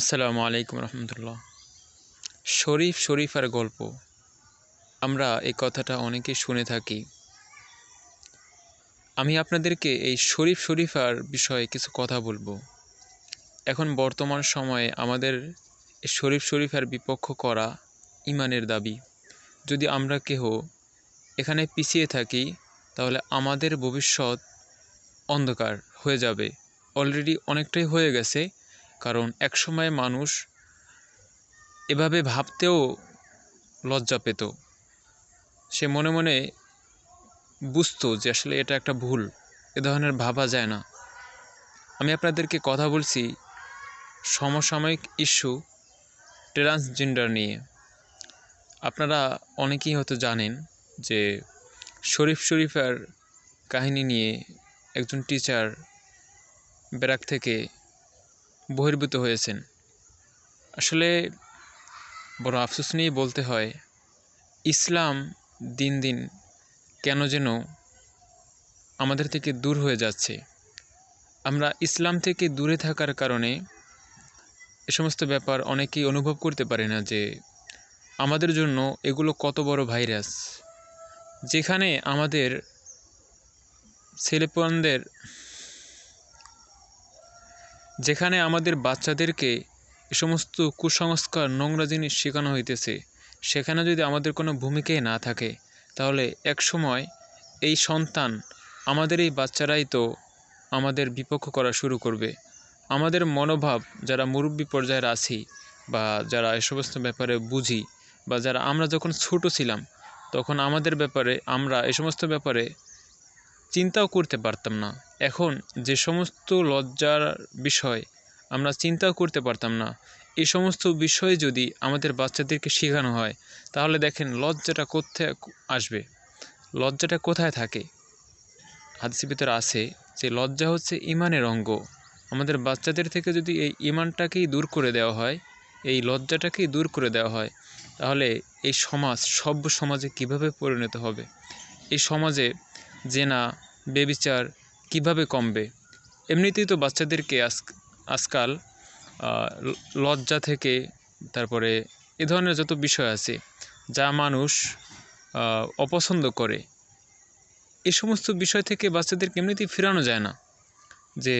আসসালামু আলাইকুম রহমতুল্লাহ। শরীফ শরীফার গল্প। আমরা এই কথাটা অনেকে শুনে থাকি। আমি আপনাদেরকে এই শরীফ শরীফার বিষয়ে কিছু কথা বলব। এখন বর্তমান সময়ে আমাদের শরীফ শরীফার বিপক্ষ করা ইমানের দাবি। যদি আমরা কেহ এখানে পিছিয়ে থাকি, তাহলে আমাদের ভবিষ্যৎ অন্ধকার হয়ে যাবে। অলরেডি অনেকটাই হয়ে গেছে। কারণ একসময় মানুষ এভাবে ভাবতেও লজ্জা পেত। সে মনে মনে বুঝতো যে আসলে এটা একটা ভুল, এ ধরনের ভাবা যায় না। আমি আপনাদেরকে কথা বলছি সমসাময়িক ইস্যু ট্রান্সজেন্ডার নিয়ে। আপনারা অনেকেই হয়তো জানেন যে শরীফ শরীফের কাহিনী নিয়ে একজন টিচার ব্যারাক থেকে বহির্ভূত হয়েছেন। আসলে বড় আফসোস নিয়ে বলতে হয়, ইসলাম দিন দিন কেন যেন আমাদের থেকে দূর হয়ে যাচ্ছে। আমরা ইসলাম থেকে দূরে থাকার কারণে এ সমস্ত ব্যাপার অনেকেই অনুভব করতে পারে না যে, আমাদের জন্য এগুলো কত বড় ভাইরাস। যেখানে আমাদের ছেলেপনদের যেখানে আমাদের বাচ্চাদেরকে এ সমস্ত কুসংস্কার, নোংরা জিনিস শেখানো হইতেছে, সেখানে যদি আমাদের কোনো ভূমিকাই না থাকে, তাহলে এক সময় এই সন্তান আমাদের এই বাচ্চারাই তো আমাদের বিপক্ষ করা শুরু করবে। আমাদের মনোভাব যারা মুরব্বী পর্যায়ের আছি বা যারা এ সমস্ত ব্যাপারে বুঝি বা যারা আমরা যখন ছোট ছিলাম, তখন আমাদের ব্যাপারে আমরা এ সমস্ত ব্যাপারে চিন্তাও করতে পারতাম না। এখন যে সমস্ত লজ্জার বিষয় আমরা চিন্তাও করতে পারতাম না এই সমস্ত বিষয় যদি আমাদের বাচ্চাদেরকে শেখানো হয়, তাহলে দেখেন লজ্জাটা কোথায় আসবে? লজ্জাটা কোথায় থাকে? হাদিসের ভিতরে আছে যে লজ্জা হচ্ছে ইমানের অঙ্গ। আমাদের বাচ্চাদের থেকে যদি এই ইমানটাকেই দূর করে দেওয়া হয়, এই লজ্জাটাকেই দূর করে দেওয়া হয়, তাহলে এই সমাজ, সভ্য সমাজে কীভাবে পরিণত হবে? এই সমাজে জেনা, বেবিচার কীভাবে কমবে? এমনিতেই তো বাচ্চাদেরকে আজ আজকাল লজ্জা থেকে, তারপরে এ ধরনের যত বিষয় আছে, যা মানুষ অপছন্দ করে, এ সমস্ত বিষয় থেকে বাচ্চাদেরকে এমনিতেই ফেরানো যায় না। যে